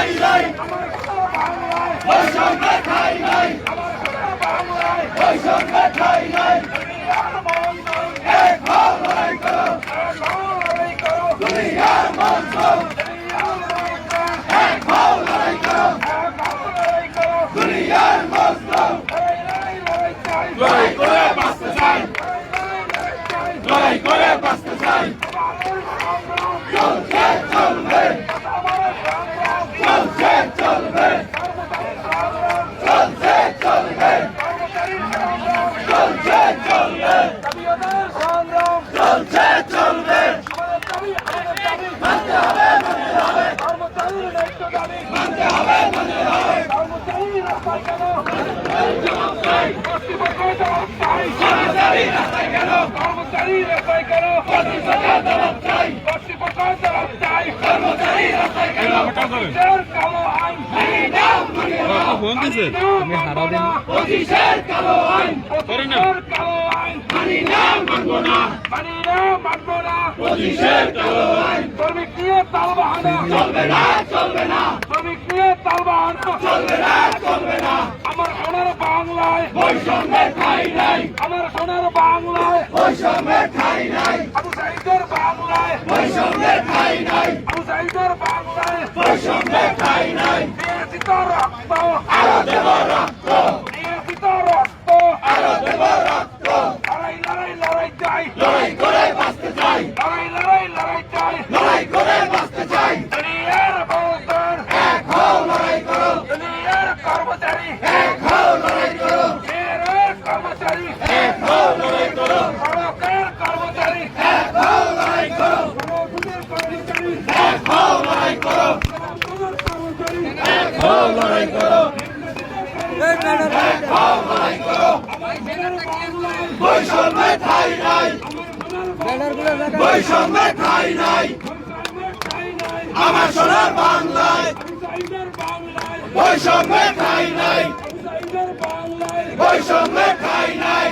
খাই নাই। বৈষম্য খাই নাই। বৈষম্য খাই নাই। এক লড়াই করো। দুনিয়ার মন্ত্র এক লড়াই করো। দুনিয়ার মন্ত্র লড়াই করে বাঁচতে চাই। লড়াই করে বাঁচতে চাই। কর্মচারী রাস্তায় কেন? কর্তৃপক্ষের জবাব চাই কর্মচারী রাস্তায় কেন কালো আইন ফোন দিছে। আমি হারাও দিন। পঁচিশের কালো আইন। দেশের কালো আইন। মানি না মানবো না। মানি না মানবো না। পঁচিশের কালো আইন। শ্রমিক নিয়ে তাল বাহানা চলবে না চলবে না। শ্রমিক নিয়ে তাল বাহানা চলবে না চলবে না। বাংলায়। বৈষম্যের ঠাই নাই। আমার সোনার বাংলায়। বৈষম্যের ঠাই নাই। আবু সাইদের বাংলায়। বৈষম্যের ঠাই নাই। আবু সাইদের বাংলায়। বৈষম্যের ঠাই নাই। রক্ত। আরও দেব রক্ত নিয়েছিত রক্ত আরও দেব রক্ত লড়াই লড়াই লড়াই চাই লড়াই করে বাঁচতে চাই লড়াই লড়াই লড়াই চাই লড়াই করে বাঁচতে চাই দুনিয়ার ভোটার এক হও লড়াই করো দুনিয়ার কর্মচারী এক হও লড়াই করো মেয়ের কর্মচারী এক হও লড়াই করো সড়কের কর্মচারী এক হও লড়াই করো সড়কের কর্মচারী এক হও লড়াই করো সড়কের কর্মচারী হও লড়াই করো এক লড়াই করো ঠাই নাই বাংলায় ঠাই নাই আমার সোনার বাংলায় বাংলায় ঠাই নাই বাংলায় ঠাই নাই